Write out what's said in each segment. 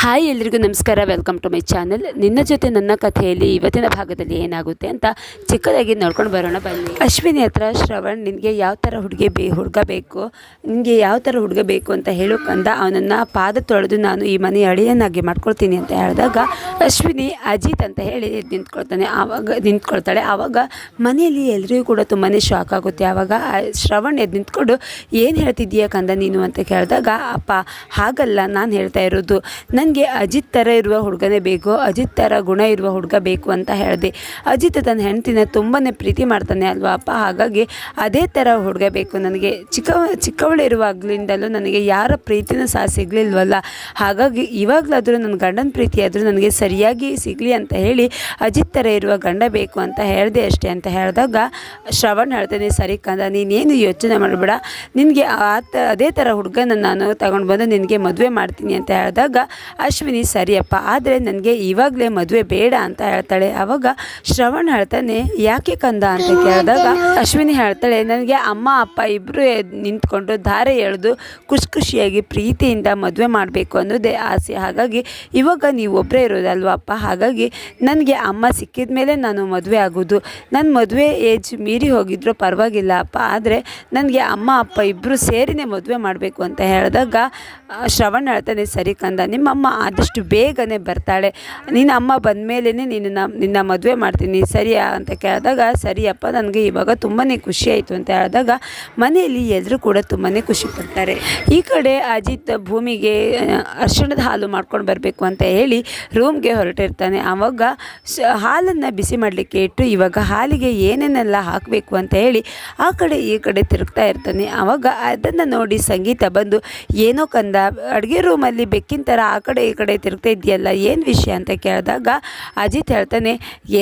Hi ಎಲ್ರಿಗೂ ನಮಸ್ಕಾರ. Welcome to my channel ನಿನ್ನ ಜೊತೆ ನನ್ನ ಕಥೆಯಲ್ಲಿ ಇವತ್ತಿನ ಭಾಗದಲ್ಲಿ ಏನಾಗುತ್ತೆ ಅಂತ ಚಿಕ್ಕದಾಗಿ ನೋಡ್ಕೊಂಡು ಬರೋಣ. ಬನ್ನಿ. ಅಶ್ವಿನಿ ಹತ್ರ ಶ್ರವಣ್, ನಿನಗೆ ಯಾವ ಥರ ಹುಡುಗಿ ಬೇ, ಹುಡುಗ ಬೇಕು? ನಿನಗೆ ಯಾವ ಥರ ಹುಡುಗ ಬೇಕು ಅಂತ ಹೇಳೋಕಂದ ಅವನನ್ನು ಪಾದ ತೊಳೆದು ನಾನು ಈ ಮನೆ ಅಳಿಯನ್ನಾಗಿ ಮಾಡ್ಕೊಳ್ತೀನಿ ಅಂತ ಹೇಳಿದಾಗ ಅಶ್ವಿನಿ ಅಜಿತ್ ಅಂತ ಹೇಳಿ ನಿಂತ್ಕೊಳ್ತಾನೆ. ಆವಾಗ ನಿಂತ್ಕೊಳ್ತಾಳೆ. ಆವಾಗ ಮನೆಯಲ್ಲಿ ಎಲ್ರಿಗೂ ಕೂಡ ತುಂಬಾ ಶಾಕ್ ಆಗುತ್ತೆ. ಆವಾಗ ಶ್ರವಣ್ ಎದ್ದು ನಿಂತ್ಕೊಂಡು ಏನು ಹೇಳ್ತಿದ್ದೀಯ ಕಂದ ನೀನು ಅಂತ ಕೇಳಿದಾಗ, ಅಪ್ಪ, ಹಾಗಲ್ಲ. ನಾನು ಹೇಳ್ತಾ ಇರೋದು. ನನಗೆ ಅಜಿತ್ ಥರ ಇರುವ ಹುಡುಗನೇ ಬೇಕು, ಅಜಿತ್ ಥರ ಗುಣ ಇರುವ ಹುಡುಗ ಬೇಕು ಅಂತ ಹೇಳಿದೆ. ಅಜಿತ್ ತನ್ನ ಹೆಂಡ್ತಿನ ತುಂಬಾ ಪ್ರೀತಿ ಮಾಡ್ತಾನೆ ಅಲ್ವಾ? ಅಪ್ಪ, ಹಾಗಾಗಿ ಅದೇ ಥರ ಹುಡುಗ ಬೇಕು ನನಗೆ. ಚಿಕ್ಕ, ಚಿಕ್ಕವಳಿರುವಾಗಲಿಂದಲೂ ನನಗೆ ಯಾರ ಪ್ರೀತಿನೂ ಸಹ ಸಿಗಲಿಲ್ವಲ್ಲ? ಹಾಗಾಗಿ ಇವಾಗಲಾದರೂ ನನ್ನ ಗಂಡನ ಪ್ರೀತಿ ಆದರೂ ನನಗೆ ಸರಿಯಾಗಿ ಸಿಗಲಿ ಅಂತ ಹೇಳಿ ಅಜಿತ್ ಥರ ಇರುವ ಗಂಡ ಬೇಕು ಅಂತ ಹೇಳಿದೆ ಅಷ್ಟೇ ಅಂತ ಹೇಳಿದಾಗ ಶ್ರವಣ್ ಹೇಳ್ತಾನೆ, ಸರಿ ಕಂದ, ನೀನೇನು ಯೋಚನೆ ಮಾಡಬೇಡ. ನಿನಗೆ ಆ ಅದೇ ಥರ ಹುಡುಗನ ನಾನು ತಗೊಂಡು ಬಂದು ನಿನಗೆ ಮದುವೆ ಮಾಡ್ತೀನಿ ಅಂತ ಹೇಳಿದಾಗ ಅಶ್ವಿನಿ, ಸರಿಯಪ್ಪ, ಆದರೆ ನನಗೆ ಇವಾಗಲೇ ಮದುವೆ ಬೇಡ ಅಂತ ಹೇಳ್ತಾಳೆ. ಆವಾಗ ಶ್ರವಣ್ ಹೇಳ್ತಾನೆ, ಯಾಕೆ ಕಂದ? ಅಂತ ಕೇಳಿದಾಗ ಅಶ್ವಿನಿ ಹೇಳ್ತಾಳೆ, ನನಗೆ ಅಮ್ಮ, ಅಪ್ಪ ಇಬ್ಬರು ನಿಂತ್ಕೊಂಡು ಧಾರೆ ಎಳೆದು ಖುಷಿ ಖುಷಿಯಾಗಿ ಪ್ರೀತಿಯಿಂದ ಮದುವೆ ಮಾಡಬೇಕು ಅನ್ನೋದೇ ಆಸೆ. ಹಾಗಾಗಿ ಇವಾಗ ನೀವು ಒಬ್ಬರೇ ಇರೋದಲ್ವ ಅಪ್ಪ ಹಾಗಾಗಿ ನನಗೆ ಅಮ್ಮ ಸಿಕ್ಕಿದ ಮೇಲೆ ನಾನು ಮದುವೆ ಆಗೋದು. ನನ್ನ ಮದುವೆ ಏಜ್ ಮೀರಿ ಹೋಗಿದ್ರು ಪರವಾಗಿಲ್ಲ ಅಪ್ಪ. ಆದರೆ ನನಗೆ ಅಮ್ಮ, ಅಪ್ಪ ಇಬ್ಬರು ಸೇರಿನೇ ಮದುವೆ ಮಾಡಬೇಕು ಅಂತ ಹೇಳಿದಾಗ ಶ್ರವಣ್ ಹೇಳ್ತಾನೆ, ಸರಿ ಕಂದ, ನಿಮ್ಮಮ್ಮ ಆದಷ್ಟು ಬೇಗನೆ ಬರ್ತಾಳೆ. ನಿನ್ನ ಅಮ್ಮ ಬಂದ ಮೇಲೇ ನಿನ್ನ ನಿನ್ನ ಮದುವೆ ಮಾಡ್ತೀನಿ ಸರಿಯಾ ಅಂತ ಕೇಳಿದಾಗ, ಸರಿಯಪ್ಪ, ನನಗೆ ಇವಾಗ ತುಂಬಾ ಖುಷಿ ಆಯಿತು ಅಂತ ಹೇಳಿದಾಗ, ಮನೆಯಲ್ಲಿ ಎಲ್ಲರೂ ಕೂಡ ತುಂಬಾ ಖುಷಿ ಪಡ್ತಾರೆ. ಈ ಕಡೆ ಅಜಿತ್ ಭೂಮಿಗೆ ಅರ್ಶಿಣದ ಹಾಲು ಮಾಡ್ಕೊಂಡು ಬರಬೇಕು ಅಂತ ಹೇಳಿ ರೂಮ್ಗೆ ಹೊರಟಿರ್ತಾನೆ. ಆವಾಗ ಹಾಲನ್ನು ಬಿಸಿ ಮಾಡಲಿಕ್ಕೆ ಇಟ್ಟು, ಇವಾಗ ಹಾಲಿಗೆ ಏನೇನೆಲ್ಲ ಹಾಕಬೇಕು ಅಂತ ಹೇಳಿ, ಆ ಕಡೆ ಈ ಕಡೆ ತಿರುಗ್ತಾ ಇರ್ತಾನೆ. ಆವಾಗ ಅದನ್ನು ನೋಡಿ ಸಂಗೀತ ಬಂದು, ಏನೋ ಕಂದ, ಅಡುಗೆ ರೂಮಲ್ಲಿ ಬೆಕ್ಕಿನ ಥರ ಆ ಕಡೆ ಈ ಕಡೆ ತಿರುಗ್ತಾ ಇದೆಯಲ್ಲ ಏನು ವಿಷಯ ಅಂತ ಕೇಳಿದಾಗ ಅಜಿತ್ ಹೇಳ್ತಾನೆ,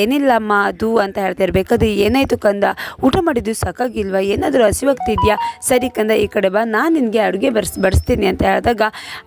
ಏನಿಲ್ಲಮ್ಮ ಅದು ಅಂತ ಹೇಳ್ತಾ ಇರಬೇಕಾದ್ರೆ ಏನಾಯಿತು ಕಂದ? ಊಟ ಮಾಡಿದ್ದು ಸಾಕಾಗಿಲ್ವಾ ಏನಾದರೂ ಹಸಿವಾಗ್ತಿದ್ಯಾ? ಸರಿ ಕಂದ, ಈ ಕಡೆ ಬಾ, ನಾನು ನಿನಗೆ ಅಡುಗೆ ಬರ್ಸ್ ಬಡಿಸ್ತೀನಿ ಅಂತ ಹೇಳಿದಾಗ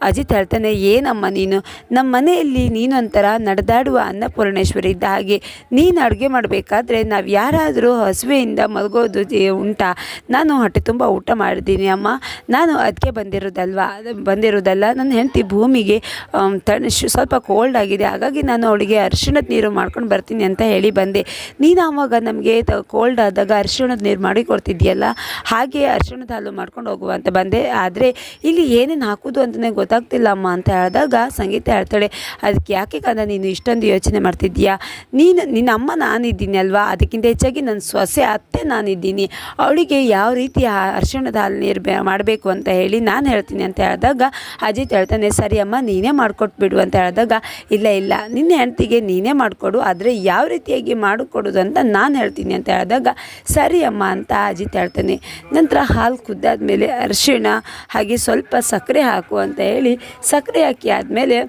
ಅಜಿತ್ ಹೇಳ್ತಾನೆ, ಏನಮ್ಮ ನೀನು? ನಮ್ಮ ಮನೆಯಲ್ಲಿ ನೀನು ಒಂಥರ ನಡೆದಾಡುವ ಅನ್ನಪೂರ್ಣೇಶ್ವರಿ ಇದ್ದ ಹಾಗೆ, ನೀನು ಅಡುಗೆ ಮಾಡಬೇಕಾದ್ರೆ ನಾವು ಯಾರಾದರೂ ಹಸುವೆಯಿಂದ ಮಲಗೋದು ಉಂಟಾ? ನಾನು ಹೊಟ್ಟೆ ತುಂಬ ಊಟ ಮಾಡಿದ್ದೀನಿ ಅಮ್ಮ. ನಾನು ಅದಕ್ಕೆ ಬಂದಿರೋದಲ್ವಾ? ಬಂದಿರೋದಲ್ಲ? ನನ್ನ ಹೆಂಡತಿ ಭೂಮಿಗೆ ಆಮ್, ತಣ್ಣ ಸ್ವಲ್ಪ ಕೋಲ್ಡ್ ಆಗಿದೆ. ಹಾಗಾಗಿ ನಾನು ಅವಳಿಗೆ ಅರಿಶಿಣದ ನೀರು ಮಾಡ್ಕೊಂಡು ಬರ್ತೀನಿ ಅಂತ ಹೇಳಿ ಬಂದೆ. ನೀನು ಆವಾಗ ನಮಗೆ ತ ಕೋಲ್ಡ್ ಆದಾಗ ಅರಿಶಿಣದ ನೀರು ಮಾಡಿ ಕೊಡ್ತಿದ್ಯಲ್ಲ? ಹಾಗೆ ಅರಿಶಿಣದ ಹಾಲು ಮಾಡ್ಕೊಂಡು ಹೋಗುವ ಅಂತ ಬಂದೆ. ಆದರೆ ಇಲ್ಲಿ ಏನೇನು ಹಾಕೋದು ಅಂತಲೇ ಗೊತ್ತಾಗ್ತಿಲ್ಲ ಅಮ್ಮ ಅಂತ ಹೇಳಿದಾಗ ಸಂಗೀತ ಹೇಳ್ತಾಳೆ ಅದಕ್ಕೆ ಯಾಕೆ ಕಂದ ನೀನು ಇಷ್ಟೊಂದು ಯೋಚನೆ ಮಾಡ್ತಿದ್ದೀಯಾ? ನೀನು ನಿನ್ನ ಅಮ್ಮ ನಾನಿದ್ದೀನಿ ಅಲ್ವಾ? ಅದಕ್ಕಿಂತ ಹೆಚ್ಚಾಗಿ ನನ್ನ ಸೊಸೆ ಅತ್ತೆ ನಾನಿದ್ದೀನಿ. ಅವಳಿಗೆ ಯಾವ ರೀತಿ ಅರ್ಶಣದ ಹಾಲು ನೀರು ಮಾಡಬೇಕು ಅಂತ ಹೇಳಿ ನಾನು ಹೇಳ್ತೀನಿ ಅಂತ ಹೇಳಿದಾಗ ಅಜಿತ್ ಹೇಳ್ತಾನೆ ಸರಿ ಅಮ್ಮ ನೀನೇ ಮಾಡಿಕೊಟ್ಬಿಡು ಅಂತ ಹೇಳಿದಾಗ, ಇಲ್ಲ ಇಲ್ಲ, ನಿನ್ನ ಹೆಂಡತಿಗೆ ನೀನೇ ಮಾಡಿಕೊಡು, ಆದರೆ ಯಾವ ರೀತಿಯಾಗಿ ಮಾಡಿಕೊಡೋದು ಅಂತ ನಾನು ಹೇಳ್ತೀನಿ ಅಂತ ಹೇಳಿದಾಗ, ಸರಿ ಅಮ್ಮ ಅಂತ ಅಜಿತ್ ಹೇಳ್ತಾನೆ. ನಂತರ ಹಾಲು ಕುದ್ದಾದ ಮೇಲೆ ಅರಿಶಿಣ ಹಾಗೆ ಸ್ವಲ್ಪ ಸಕ್ಕರೆ ಹಾಕು ಅಂತ ಹೇಳಿ ಸಕ್ಕರೆ ಹಾಕಿ ಆದಮೇಲೆ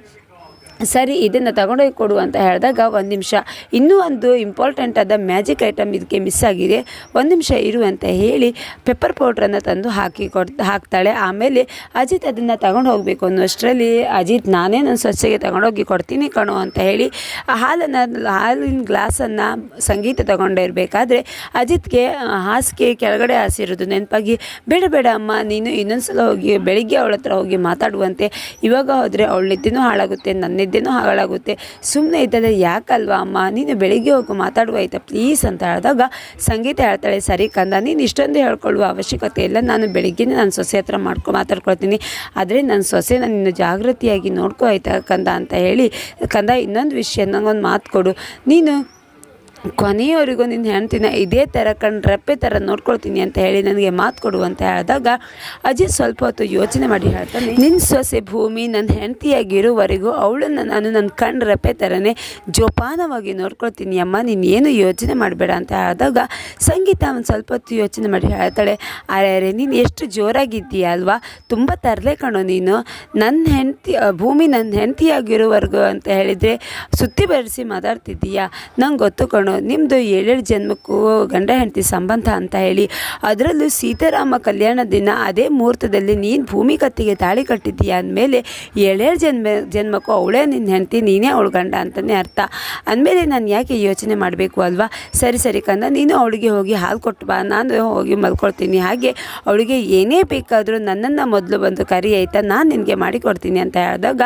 ಸರಿ, ಇದನ್ನು ತಗೊಂಡೋಗಿ ಕೊಡು ಅಂತ ಹೇಳಿದಾಗ ಒಂದು ನಿಮಿಷ. ಇನ್ನೂ ಒಂದು ಇಂಪಾರ್ಟೆಂಟ್ ಆದ ಮ್ಯಾಜಿಕ್ ಐಟಮ್ ಇದಕ್ಕೆ ಮಿಸ್ ಆಗಿದೆ. ಒಂದು ನಿಮಿಷ ಇರು ಅಂತ ಹೇಳಿ ಪೆಪ್ಪರ್ ಪೌಡ್ರನ್ನು ತಂದು ಹಾಕಿ ಕೊಡ್, ಹಾಕ್ತಾಳೆ. ಆಮೇಲೆ ಅಜಿತ್ ಅದನ್ನು ತಗೊಂಡು ಹೋಗಬೇಕು ಅನ್ನೋಷ್ಟರಲ್ಲಿ ಅಜಿತ್ ನಾನೇ ನನ್ನ ಸೊಸೆಗೆ ತಗೊಂಡೋಗಿ ಕೊಡ್ತೀನಿ ಕಣೋ ಅಂತ ಹೇಳಿ ಆ ಹಾಲನ್ನು, ಹಾಲಿನ ಗ್ಲಾಸನ್ನು ಸಂಗೀತ ತಗೊಂಡಿರಬೇಕಾದ್ರೆ ಅಜಿತ್ಗೆ ಹಾಸಿಗೆ ಕೆಳಗಡೆ ಹಾಸಿರೋದು ನೆನಪಾಗಿ, ಬೇಡ ಬೇಡ ಅಮ್ಮ, ನೀನು ಇನ್ನೊಂದು ಸಲ ಹೋಗಿ ಬೆಳಿಗ್ಗೆ ಅವಳ ಹತ್ರ ಹೋಗಿ ಮಾತಾಡುವಂತೆ. ಇವಾಗ ಹೋದರೆ ಅವಳ ನಿದ್ದೆನೂ ಹಾಳಾಗುತ್ತೆ. ನನ್ನ ನಿದ್ದೆನೂ ಹಾಳಾಗುತ್ತೆ. ಸುಮ್ಮನೆ ಇದ್ದರೆ ಯಾಕಲ್ವಾ ಅಮ್ಮ? ನೀನು ಬೆಳಿಗ್ಗೆ ಹೋಗು, ಮಾತಾಡುವ ಆಯ್ತಾ? ಪ್ಲೀಸ್ ಅಂತ ಹೇಳಿದಾಗ ಸಂಗೀತ ಹೇಳ್ತಾಳೆ, ಸರಿ ಕಂದ, ನೀನು ಇಷ್ಟೊಂದು ಹೇಳ್ಕೊಳ್ಳುವ ಅವಶ್ಯಕತೆ ಇಲ್ಲ. ನಾನು ಬೆಳಿಗ್ಗೆನೇ ನಾನು ಸೊಸೆ ಹತ್ರ ಮಾಡ್ಕೊ, ಮಾತಾಡ್ಕೊಳ್ತೀನಿ. ಆದರೆ ನನ್ನ ಸೊಸೆನ ನಿನ್ನ ಜಾಗೃತಿಯಾಗಿ ನೋಡ್ಕೊ ಆಯ್ತಾ ಕಂದ ಅಂತ ಹೇಳಿ, ಕಂದ, ಇನ್ನೊಂದು ವಿಷಯ ನನಗೊಂದು ಮಾತು ಕೊಡು. ನೀನು ಕೊನೆಯವರೆಗೂ ನಿನ್ನ ಹೆಣ್ತಿನ ಇದೇ ಥರ ಕಣ್ ರೆಪ್ಪೆ ಥರ ನೋಡ್ಕೊಳ್ತೀನಿ ಅಂತ ಹೇಳಿ ನನಗೆ ಮಾತು ಕೊಡು ಅಂತ ಹೇಳಿದಾಗ ಅಜಿ ಸ್ವಲ್ಪ ಹೊತ್ತು ಯೋಚನೆ ಮಾಡಿ ಹೇಳ್ತಾನೆ, ನಿನ್ನ ಸೊಸೆ ಭೂಮಿ ನನ್ನ ಹೆಂಡತಿಯಾಗಿರೋವರೆಗೂ ಅವಳನ್ನು ನಾನು ನನ್ನ ಕಣ್ ರೆಪ್ಪೆ ಥರನೇ ಜೋಪಾನವಾಗಿ ನೋಡ್ಕೊಳ್ತೀನಿ ಅಮ್ಮ, ನೀನು ಏನು ಯೋಚನೆ ಮಾಡಬೇಡ ಅಂತ ಹೇಳಿದಾಗ ಸಂಗೀತ ಒಂದು ಸ್ವಲ್ಪ ಹೊತ್ತು ಯೋಚನೆ ಮಾಡಿ ಹೇಳ್ತಾಳೆ, ಅರೆ ಅರೆ, ನೀನು ಎಷ್ಟು ಜೋರಾಗಿದ್ದೀಯ ಅಲ್ವಾ? ತುಂಬ ತರಲೆ ಕಣೋ ನೀನು. ನನ್ನ ಹೆಂಡತಿ ಭೂಮಿ ನನ್ನ ಹೆಂಡತಿಯಾಗಿರೋವರೆಗೂ ಅಂತ ಹೇಳಿದರೆ ಸುತ್ತಿ ಬೆರೆಸಿ ಮಾತಾಡ್ತಿದ್ದೀಯಾ? ನಂಗೆ ಗೊತ್ತು ಕಣೋ ಕಣೋ ನಿಮ್ಮದು ಏಳೇಳು ಜನ್ಮಕ್ಕೂ ಗಂಡ ಹೆಂಡತಿ ಸಂಬಂಧ ಅಂತ ಹೇಳಿ, ಅದರಲ್ಲೂ ಸೀತಾರಾಮ ಕಲ್ಯಾಣ ದಿನ ಅದೇ ಮುಹೂರ್ತದಲ್ಲಿ ನೀನು ಭೂಮಿ ಕತ್ತಿಗೆ ತಾಳಿ ಕಟ್ಟಿದ್ದೀಯ ಅಂದಮೇಲೆ ಏಳೇಳು ಜನ್ಮ, ಜನ್ಮಕ್ಕೂ ಅವಳೇ ನಿನ್ನ ಹೆಂಡತಿ, ನೀನೇ ಅವಳು ಗಂಡ ಅಂತಲೇ ಅರ್ಥ. ಅಂದಮೇಲೆ ನಾನು ಯಾಕೆ ಯೋಚನೆ ಮಾಡಬೇಕು ಅಲ್ವಾ? ಸರಿ ಸರಿ ಕಂದ ನೀನು ಅವಳಿಗೆ ಹೋಗಿ ಹಾಲು ಕೊಟ್ಟು ಬಾ, ನಾನು ಹೋಗಿ ಮಲ್ಕೊಳ್ತೀನಿ. ಹಾಗೆ ಅವಳಿಗೆ ಏನೇ ಬೇಕಾದರೂ ನನ್ನನ್ನು ಮೊದಲು ಬಂದು ಕರಿ ಆಯಿತಾ, ನಾನು ನಿನಗೆ ಮಾಡಿಕೊಡ್ತೀನಿ ಅಂತ ಹೇಳಿದಾಗ,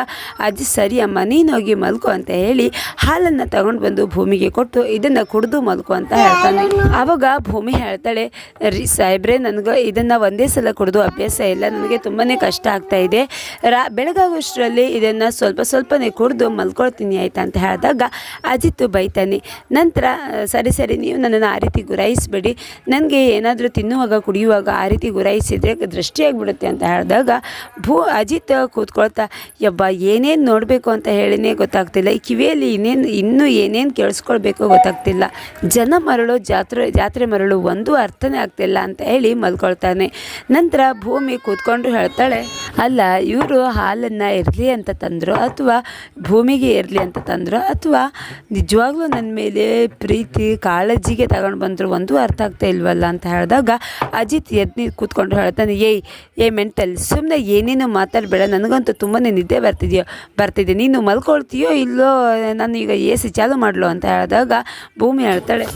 ಅಜ್ಜಿ ಸರಿ ಅಮ್ಮ, ನೀನು ಹೋಗಿ ಮಲ್ಕೋ ಅಂತ ಹೇಳಿ ಹಾಲನ್ನು ತಗೊಂಡು ಬಂದು ಭೂಮಿಗೆ ಕೊಟ್ಟು ಇದನ್ನು ಕುಡಿದು ಮಲ್ಕು ಅಂತ ಹೇಳ್ತಾನೆ. ಆವಾಗ ಭೂಮಿ ಹೇಳ್ತಾಳೆ, ರೀ ಸಾಹೇಬ್ರೆ, ನನಗೆ ಇದನ್ನು ಒಂದೇ ಸಲ ಕುಡಿದು ಅಭ್ಯಾಸ ಇಲ್ಲ, ನನಗೆ ತುಂಬಾ ಕಷ್ಟ ಆಗ್ತಾ ಇದೆ. ರಾ ಬೆಳಗಾಗೋಷ್ಟರಲ್ಲಿ ಇದನ್ನು ಸ್ವಲ್ಪ ಸ್ವಲ್ಪನೇ ಕುಡಿದು ಮಲ್ಕೊಳ್ತೀನಿ ಆಯ್ತಾ? ಅಂತ ಹೇಳಿದಾಗ ಅಜಿತ್ತು ಬೈತಾನೆ, ನಂತರ, ಸರಿ ಸರಿ, ನೀವು ನನ್ನನ್ನು ಆ ರೀತಿ ಗುರಾಯಿಸಬೇಡಿ. ನನಗೆ ಏನಾದರೂ ತಿನ್ನುವಾಗ, ಕುಡಿಯುವಾಗ ಆ ರೀತಿ ಗುರಾಯಿಸಿದರೆ ದೃಷ್ಟಿಯಾಗಿಬಿಡುತ್ತೆ. ಅಂತ ಹೇಳಿದಾಗ ಭೂ, ಅಜಿತ್ ಕೂತ್ಕೊಳ್ತಾ, ಯಬ್ಬ, ಏನೇನು ನೋಡಬೇಕು ಅಂತ ಹೇಳಿನೇ ಗೊತ್ತಾಗ್ತಿಲ್ಲ. ಈ ಕಿವಿಯಲ್ಲಿ ಇನ್ನೇನು, ಇನ್ನೂ ಏನೇನು ಕೇಳಿಸ್ಕೊಳ್ಬೇಕು ಗೊತ್ತಾಗ್ತಿಲ್ಲ. ಜನ ಮರಳು, ಜಾತ್ರೆ ಜಾತ್ರೆ ಮರಳು ಒಂದು ಅರ್ಥನೇ ಆಗ್ತಿಲ್ಲ ಅಂತ ಹೇಳಿ ಮಲ್ಕೊಳ್ತಾನೆ. ನಂತರ ಭೂಮಿ ಕೂತ್ಕೊಂಡು ಹೇಳ್ತಾಳೆ, ಅಲ್ಲ, ಇವರು ಹಾಲನ್ನು ಇರಲಿ ಅಂತ ತಂದರು ಅಥವಾ ಭೂಮಿಗೆ ಇರಲಿ ಅಂತ ತಂದರು ಅಥವಾ ನಿಜವಾಗ್ಲೂ ನನ್ನ ಮೇಲೆ ಪ್ರೀತಿ, ಕಾಳಜಿಗೆ ತಗೊಂಡು ಬಂದರು ಒಂದು ಅರ್ಥ ಆಗ್ತಾ ಇಲ್ವಲ್ಲ? ಅಂತ ಹೇಳಿದಾಗ ಅಜಿತ್ ಎದ್ದು ಕೂತ್ಕೊಂಡು ಹೇಳ್ತಾನೆ, ಏಯ್, ಏ ಮೆಂಟಲ್ ಸುಮ್ಮನೆ ಏನೇನು ಮಾತಾಡಬೇಡ. ನನಗಂತೂ ತುಂಬಾ ನಿದ್ದೆ ಬರ್ತಿದೆಯೋ, ಬರ್ತಿದೆ. ನೀನು ಮಲ್ಕೊಳ್ತೀಯೋ ಇಲ್ಲೋ ನಾನು ಈಗ ಎ ಸಿ ಚಾಲು ಮಾಡಲು? ಅಂತ ಹೇಳಿದಾಗ ಭೂಮಿ ಹೇಳ್ತಾಳೆ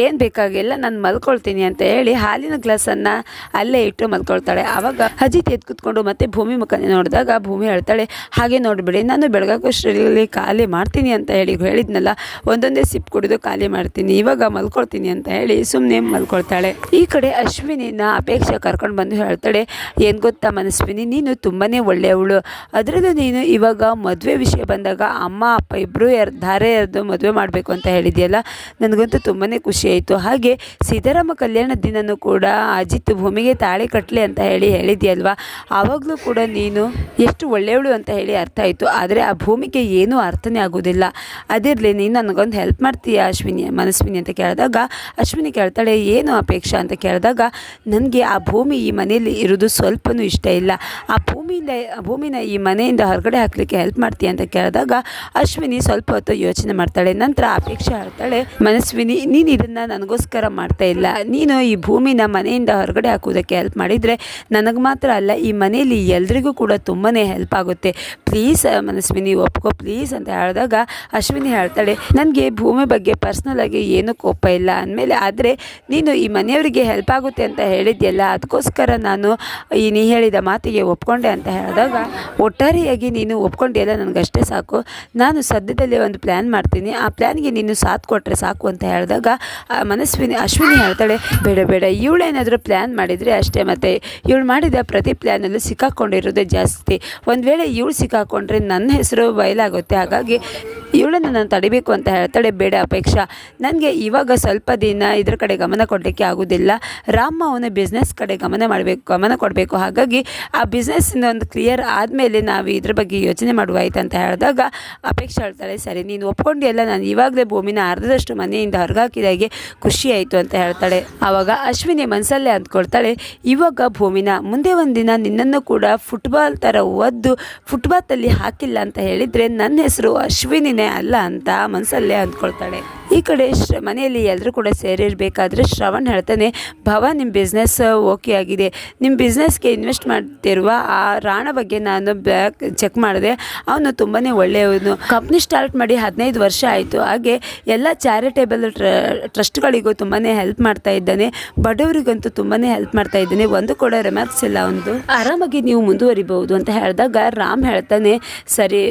ಏನು ಬೇಕಾಗಿಲ್ಲ ನಾನು ಮಲ್ಕೊಳ್ತೀನಿ ಅಂತ ಹೇಳಿ ಹಾಲಿನ ಗ್ಲಾಸನ್ನು ಅಲ್ಲೇ ಇಟ್ಟು ಮಲ್ಕೊಳ್ತಾಳೆ. ಆವಾಗ ಅಜಿತ್ ಎದ್ದು ಕೂತ್ಕೊಂಡು ಮತ್ತೆ ಭೂಮಿ ಮುಖನೆ ನೋಡಿದಾಗ ಭೂಮಿ ಹೇಳ್ತಾಳೆ ಹಾಗೆ ನೋಡಿಬಿಡಿ, ನಾನು ಬೆಳಗಾಗೋಷ್ಟರಲ್ಲಿ ಖಾಲಿ ಮಾಡ್ತೀನಿ ಅಂತ ಹೇಳಿ ಹೇಳಿದ್ನಲ್ಲ, ಒಂದೊಂದೇ ಸಿಪ್ ಕುಡಿದು ಖಾಲಿ ಮಾಡ್ತೀನಿ, ಇವಾಗ ಮಲ್ಕೊಳ್ತೀನಿ ಅಂತ ಹೇಳಿ ಸುಮ್ಮನೆ ಮಲ್ಕೊಳ್ತಾಳೆ. ಈ ಕಡೆ ಅಶ್ವಿನಿನ ಅಪೇಕ್ಷೆ ಕರ್ಕೊಂಡು ಬಂದು ಹೇಳ್ತಾಳೆ, ಏನು ಗೊತ್ತಾ ಮನಸ್ವಿನಿ, ನೀನು ತುಂಬಾ ಒಳ್ಳೆಯವಳು. ಅದರಲ್ಲೂ ನೀನು ಇವಾಗ ಮದುವೆ ವಿಷಯ ಬಂದಾಗ ಅಮ್ಮ, ಅಪ್ಪ ಇಬ್ಬರು ಯಾರು ಧಾರೆ ಎರೆದು ಮದುವೆ ಮಾಡಬೇಕು ಅಂತ ಹೇಳಿದೆಯಲ್ಲ ನನಗಂತೂ ತುಂಬಾ ಖುಷಿಯಾಯಿತು ಹಾಗೆ ಸೀತಾರಾಮ ಕಲ್ಯಾಣ ದಿನನೂ ಕೂಡ ಅಜಿತ್ ಭೂಮಿಗೆ ತಾಳೆ ಕಟ್ಟಲೆ ಅಂತ ಹೇಳಿ ಹೇಳಿದೆಯಲ್ವಾ? ಆವಾಗಲೂ ಕೂಡ ನೀನು ಎಷ್ಟು ಒಳ್ಳೆಯವಳು ಅಂತ ಹೇಳಿ ಅರ್ಥ ಆಯಿತು. ಆದರೆ ಆ ಭೂಮಿಗೆ ಏನೂ ಅರ್ಥನೇ ಆಗೋದಿಲ್ಲ. ಅದಿರಲಿ ನೀನು ನನಗೊಂದು ಹೆಲ್ಪ್ ಮಾಡ್ತೀಯಾ ಅಶ್ವಿನಿ, ಮನಸ್ವಿನಿ ಅಂತ ಕೇಳಿದಾಗ? ಅಶ್ವಿನಿ ಕೇಳ್ತಾಳೆ, ಏನು ಅಪೇಕ್ಷೆ ಅಂತ ಕೇಳಿದಾಗ, ನನಗೆ ಆ ಭೂಮಿ ಈ ಮನೆಯಲ್ಲಿ ಇರೋದು ಸ್ವಲ್ಪವೂ ಇಷ್ಟ ಇಲ್ಲ. ಆ ಭೂಮಿಯಿಂದ, ಭೂಮಿನ ಈ ಮನೆಯಿಂದ ಹೊರಗಡೆ ಹಾಕಲಿಕ್ಕೆ ಹೆಲ್ಪ್ ಮಾಡ್ತೀಯ ಅಂತ ಕೇಳಿದಾಗ, ಅಶ್ವಿನಿ ಸ್ವಲ್ಪ ಹೊತ್ತು ಯೋಚನೆ ಮಾಡ್ತಾಳೆ. ನಂತರ ಅಪೇಕ್ಷೆ ಹೇಳ್ತಾಳೆ ಮನಸ್ವಿನಿ, ನೀನು ಇದನ್ನು ನನಗೋಸ್ಕರ ಮಾಡ್ತಾ ಇಲ್ಲ. ನೀನು ಈ ಭೂಮಿನ ಮನೆಯಿಂದ ಹೊರಗಡೆ ಹಾಕೋದಕ್ಕೆ ಹೆಲ್ಪ್ ಮಾಡಿದರೆ ನನಗೆ ಮಾತ್ರ ಅಲ್ಲ, ಈ ಮನೆಯಲ್ಲಿ ಎಲ್ರಿಗೂ ಕೂಡ ತುಂಬಾ ಹೆಲ್ಪ್ ಆಗುತ್ತೆ. ಪ್ಲೀಸ್ ಮನಸ್ವಿನಿ, ಒಪ್ಕೋ ಪ್ಲೀಸ್ ಅಂತ ಹೇಳಿದಾಗ ಅಶ್ವಿನಿ ಹೇಳ್ತಾಳೆ, ನನಗೆ ಭೂಮಿ ಬಗ್ಗೆ ಪರ್ಸ್ನಲ್ ಆಗಿ ಏನೂ ಕೋಪ ಇಲ್ಲ. ಅಂದಮೇಲೆ ಆದರೆ ನೀನು ಈ ಮನೆಯವರಿಗೆ ಹೆಲ್ಪ್ ಆಗುತ್ತೆ ಅಂತ ಹೇಳಿದ್ಯಲ್ಲ ಅದಕ್ಕೋಸ್ಕರ ನಾನು ಈ ನೀ ಹೇಳಿದ ಮಾತಿಗೆ ಒಪ್ಕೊಂಡೆ ಅಂತ ಹೇಳಿದಾಗ, ಒಟ್ಟಾರೆಯಾಗಿ ನೀನು ಒಪ್ಕೊಂಡಿಯಲ್ಲ, ನನಗಷ್ಟೇ ಸಾಕು. ನಾನು ಸದ್ಯದಲ್ಲೇ ಒಂದು ಪ್ಲ್ಯಾನ್ ಮಾಡ್ತೀನಿ. ಆ ಪ್ಲ್ಯಾನ್ಗೆ ನೀನು ಸಾಥ್ ಕೊಟ್ಟರೆ ಸಾಕು ಅಂತ ಹೇಳಿದಾಗ ಮನಸ್ವಿನಿ ಅಶ್ವಿನಿ ಹೇಳ್ತಾಳೆ, ಬೇಡ ಬೇಡ ಇವಳೇನಾದರೂ ಪ್ಲ್ಯಾನ್ ಮಾಡಿದರೆ ಅಷ್ಟೇ ಮತ್ತು. ಇವಳು ಮಾಡಿದ ಪ್ರತಿ ಪ್ಲ್ಯಾನಲ್ಲೂ ಸಿಕ್ಕಾಕ್ಕೊಂಡಿರೋದೇ ಜಾಸ್ತಿ. ಒಂದು ವೇಳೆ ಇವಳು ಸಿಕ್ಕಾಕೊಂಡ್ರೆ ನನ್ನ ಹೆಸರು ಬಯಲಾಗುತ್ತೆ ಹಾಗಾಗಿ ಇವಳನ್ನು ನಾನು ತಡಿಬೇಕು ಅಂತ ಹೇಳ್ತಾಳೆ, ಬೇಡ ಅಪೇಕ್ಷಾ. ನನಗೆ ಇವಾಗ ಸ್ವಲ್ಪ ದಿನ ಇದ್ರ ಕಡೆ ಗಮನ ಕೊಡಲಿಕ್ಕೆ ಆಗೋದಿಲ್ಲ. ರಾಮ ಅವನ ಬಿಸ್ನೆಸ್ ಕಡೆ ಗಮನ ಮಾಡಬೇಕು, ಗಮನ ಕೊಡಬೇಕು. ಹಾಗಾಗಿ ಆ ಬಿಸ್ನೆಸ್ಸಿಂದ ಒಂದು ಕ್ಲಿಯರ್ ಆದಮೇಲೆ ನಾವು ಇದ್ರ ಬಗ್ಗೆ ಯೋಚನೆ ಮಾಡುವ ಆಯ್ತು ಅಂತ ಹೇಳಿದಾಗ ಅಪೇಕ್ಷೆ ಹೇಳ್ತಾಳೆ, ಸರಿ, ನೀನು ಒಪ್ಕೊಂಡಿಯಲ್ಲ, ನಾನು ಇವಾಗಲೇ ಭೂಮಿನ ಅರ್ಧದಷ್ಟು ಮನೆಯಿಂದ ಹೊರಗಾಕಿದಾಗೆ ಖುಷಿ ಆಯಿತು ಅಂತ ಹೇಳ್ತಾಳೆ. ಆವಾಗ ಅಶ್ವಿನಿ ಮನಸಲ್ಲೇ ಅಂದ್ಕೊಳ್ತಾಳೆ, ಇವಾಗ ಭೂಮಿನ ಮುಂದೆ ಒಂದಿನ ನಿನ್ನನ್ನು ಕೂಡ ಫುಟ್ಬಾಲ್ ಥರ ಒದ್ದು ಫುಟ್ಬಾತಲ್ಲಿ ಹಾಕಿಲ್ಲ ಅಂತ ಹೇಳಿದರೆ ನನ್ನ ಹೆಸರು ಅಶ್ವಿನಿನೇ ಅಲ್ಲ ಅಂತ ಮನಸ್ಸಲ್ಲೇ ಅಂದ್ಕೊಳ್ತಾಳೆ. ಈ ಕಡೆ ಶ್ರ, ಮನೆಯಲ್ಲಿ ಎಲ್ಲರೂ ಕೂಡ ಸೇರಿರಬೇಕಾದ್ರೆ ಶ್ರವಣ್ ಹೇಳ್ತಾನೆ, ಭವ ನಿಮ್ಮ ಬಿಸ್ನೆಸ್ ಓಕೆ ಆಗಿದೆ. ನಿಮ್ಮ ಬಿಸ್ನೆಸ್ಗೆ ಇನ್ವೆಸ್ಟ್ ಮಾಡ್ತಿರುವ ಆ ರಾಣ ಬಗ್ಗೆ ನಾನು ಬ್ಯಾಕ್ ಚೆಕ್ ಮಾಡಿದೆ. ಅವನು ತುಂಬಾ ಒಳ್ಳೆಯವನು. ಕಂಪ್ನಿ ಸ್ಟಾರ್ಟ್ ಮಾಡಿ ಹದಿನೈದು ವರ್ಷ ಆಯಿತು. ಹಾಗೆ ಎಲ್ಲ ಚಾರಿಟೇಬಲ್ ಟ್ರಸ್ಟ್ಗಳಿಗೂ ತುಂಬಾ ಹೆಲ್ಪ್ ಮಾಡ್ತಾ ಇದ್ದಾನೆ. ಬಡವರಿಗಂತೂ ತುಂಬಾ ಹೆಲ್ಪ್ ಮಾಡ್ತಾ ಇದ್ದಾನೆ. ಒಂದು ಕೂಡ ರೆಮಾರ್ಕ್ಸ್ ಇಲ್ಲ ಒಂದು ಆರಾಮಾಗಿ ನೀವು ಮುಂದುವರಿಬಹುದು ಅಂತ ಹೇಳಿದಾಗ ರಾಮ್ ಹೇಳ್ತಾನೆ, ಸರಿ,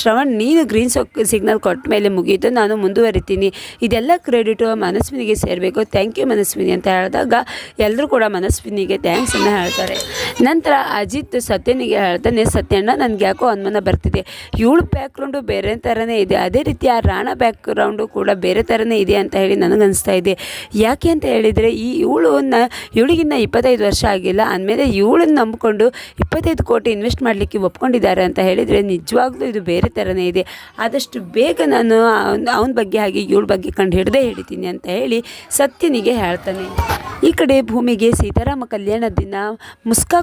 ಶ್ರವಣ್, ನೀನು ಗ್ರೀನ್ ಸಿಗ್ನಲ್ ಕೊಟ್ಟ ಮೇಲೆ ಮುಗೀತು. ನಾನು ಮುಂದುವರಿತೀನಿ. ಇದೆಲ್ಲ ಕ್ರೆಡಿಟು ಮನಸ್ವಿನಿಗೆ ಸೇರಬೇಕು. ಥ್ಯಾಂಕ್ ಯು ಮನಸ್ವಿನಿ ಅಂತ ಹೇಳಿದಾಗ ಎಲ್ಲರೂ ಕೂಡ ಮನಸ್ವಿನಿಗೆ ಥ್ಯಾಂಕ್ಸನ್ನು ಹೇಳ್ತಾರೆ. ನಂತರ ಅಜಿತ್ ಸತ್ಯನಿಗೆ ಹೇಳ್ತಾನೆ, ಸತ್ಯಣ್ಣ, ನನಗೆ ಯಾಕೋ ಅನುಮಾನ ಬರ್ತಿದೆ. ಇವಳು ಬ್ಯಾಕ್ಗ್ರೌಂಡು ಬೇರೆ ಥರನೇ ಇದೆ. ಅದೇ ರೀತಿ ಆ ರಾಣ ಬ್ಯಾಕ್ಗ್ರೌಂಡು ಕೂಡ ಬೇರೆ ಥರನೇ ಇದೆ ಅಂತ ಹೇಳಿ ನನಗನ್ನಿಸ್ತಾ ಇದೆ. ಯಾಕೆ ಅಂತ ಹೇಳಿದರೆ, ಈ ಇವಳನ್ನ ಇವಳಿಗಿನ್ನ ಇಪ್ಪತ್ತೈದು ವರ್ಷ ಆಗಿಲ್ಲ. ಅಂದಮೇಲೆ ಇವಳನ್ನ ನಂಬಿಕೊಂಡು ಇಪ್ಪತ್ತೈದು ಕೋಟಿ ಇನ್ವೆಸ್ಟ್ ಮಾಡಲಿಕ್ಕೆ ಒಪ್ಕೊಂಡಿದ್ದಾರೆ ಅಂತ ಹೇಳಿದರೆ ನಿಜವಾಗ್ಲೂ ಇದು ಬೇರೆ ಥರನೇ ಇದೆ. ಆದಷ್ಟು ಬೇಗ ನಾನು ಅವನ ಬಗ್ಗೆ ಹಾಗೆ ಇವಳ ಬಗ್ಗೆ ಕಂಡು ಹಿಡ್ದೇ ಹಿಡಿತೀನಿ ಅಂತ ಹೇಳಿ ಸತ್ಯನಿಗೆ ಹೇಳ್ತಾನೆ. ಈ ಕಡೆ ಭೂಮಿಗೆ ಸೀತಾರಾಮ ಕಲ್ಯಾಣ ದಿನ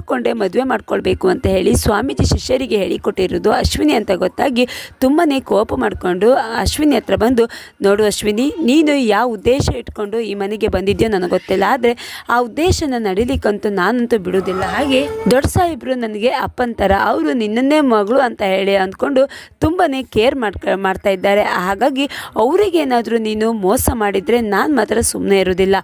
ಮುಸ್ಕಾಕೊಂಡೆ ಮದುವೆ ಮಾಡ್ಕೊಳ್ಬೇಕು ಅಂತ ಹೇಳಿ ಸ್ವಾಮೀಜಿ ಶಿಷ್ಯರಿಗೆ ಹೇಳಿಕೊಟ್ಟಿರೋದು ಅಶ್ವಿನಿ ಅಂತ ಗೊತ್ತಾಗಿ ತುಂಬಾ ಕೋಪ ಮಾಡಿಕೊಂಡು ಅಶ್ವಿನಿ ಹತ್ರ ಬಂದು, ನೋಡು ಅಶ್ವಿನಿ, ನೀನು ಯಾವ ಉದ್ದೇಶ ಇಟ್ಕೊಂಡು ಈ ಮನೆಗೆ ಬಂದಿದ್ಯೋ ನನಗೆ ಗೊತ್ತಿಲ್ಲ, ಆದರೆ ಆ ಉದ್ದೇಶನ ನಡಿಲಿಕ್ಕಂತೂ ನಾನಂತೂ ಬಿಡುವುದಿಲ್ಲ. ಹಾಗೆ ದೊಡ್ಡ ಸಾಹೇಬರು ನನಗೆ ಅಪ್ಪನ ಥರ, ಅವರು ನಿನ್ನನ್ನೇ ಮಗಳು ಅಂತ ಹೇಳಿ ಅಂದ್ಕೊಂಡು ತುಂಬಾ ಕೇರ್ ಮಾಡ್ಕ, ಮಾಡ್ತಾ ಇದ್ದಾರೆ. ಹಾಗಾಗಿ ಅವರಿಗೇನಾದರೂ ನೀನು ಮೋಸ ಮಾಡಿದರೆ ನಾನು ಮಾತ್ರ ಸುಮ್ಮನೆ ಇರೋದಿಲ್ಲ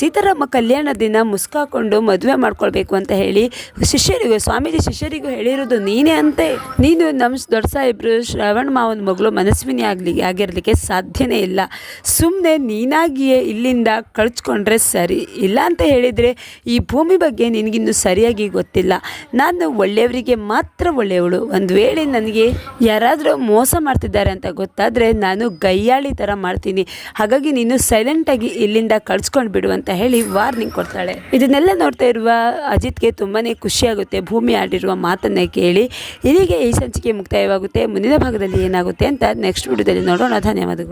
ಸೀತಾರಾಮ ಕಲ್ಯಾಣ ದಿನ ಮುಸ್ಕಾಕೊಂಡು ಮದುವೆ ಮಾಡ್ಕೊಳ್ಬೇಕು ಅಂತ ಹೇಳಿ ಶಿಷ್ಯರಿಗೂ, ಸ್ವಾಮೀಜಿ ಶಿಷ್ಯರಿಗೂ ಹೇಳಿರೋದು ನೀನೇ ಅಂತೆ. ನೀನು ನಮ್ಮ ದೊಡ್ಡ ಸಾಹೇಬರು, ಶ್ರವಣ ಮಾವನ ಮಗಳು ಮನಸ್ವಿನಿ ಆಗಲಿ, ಆಗಿರಲಿಕ್ಕೆ ಸಾಧ್ಯನೇ ಇಲ್ಲ. ಸುಮ್ಮನೆ ನೀನಾಗಿಯೇ ಇಲ್ಲಿಂದ ಕಳ್ಚ್ಕೊಂಡ್ರೆ ಸರಿ. ಇಲ್ಲ ಅಂತ ಹೇಳಿದರೆ ಈ ಭೂಮಿ ಬಗ್ಗೆ ನಿನಗಿನ್ನೂ ಸರಿಯಾಗಿ ಗೊತ್ತಿಲ್ಲ. ನಾನು ಒಳ್ಳೆಯವರಿಗೆ ಮಾತ್ರ ಒಳ್ಳೆಯವಳು. ಒಂದು ವೇಳೆ ನನಗೆ ಯಾರಾದರೂ ಮೋಸ ಮಾಡ್ತಿದ್ದಾರೆ ಅಂತ ಗೊತ್ತಾದರೆ ನಾನು ಗಯ್ಯಾಳಿ ಥರ ಮಾಡ್ತೀನಿ. ಹಾಗಾಗಿ ನೀನು ಸೈಲೆಂಟಾಗಿ ಇಲ್ಲಿಂದ ಕಳ್ಸ್ಕೊಂಡು ಬಿಡು ಅಂತ ಹೇಳಿ ವಾರ್ನಿಂಗ್ ಕೊಡ್ತಾಳೆ. ಇದನ್ನೆಲ್ಲ ನೋಡ್ತಾ ಇರುವ ಅಜಿತ್ಗೆ ತುಂಬಾ ಖುಷಿಯಾಗುತ್ತೆ, ಭೂಮಿ ಆಡಿರುವ ಮಾತನ್ನೇ ಕೇಳಿ. ಇಲ್ಲಿಗೆ ಈ ಸಂಚಿಕೆ ಮುಕ್ತಾಯವಾಗುತ್ತೆ. ಮುಂದಿನ ಭಾಗದಲ್ಲಿ ಏನಾಗುತ್ತೆ ಅಂತ ನೆಕ್ಸ್ಟ್ ವಿಡಿಯೋದಲ್ಲಿ ನೋಡೋಣ. ಧನ್ಯವಾದಗಳು.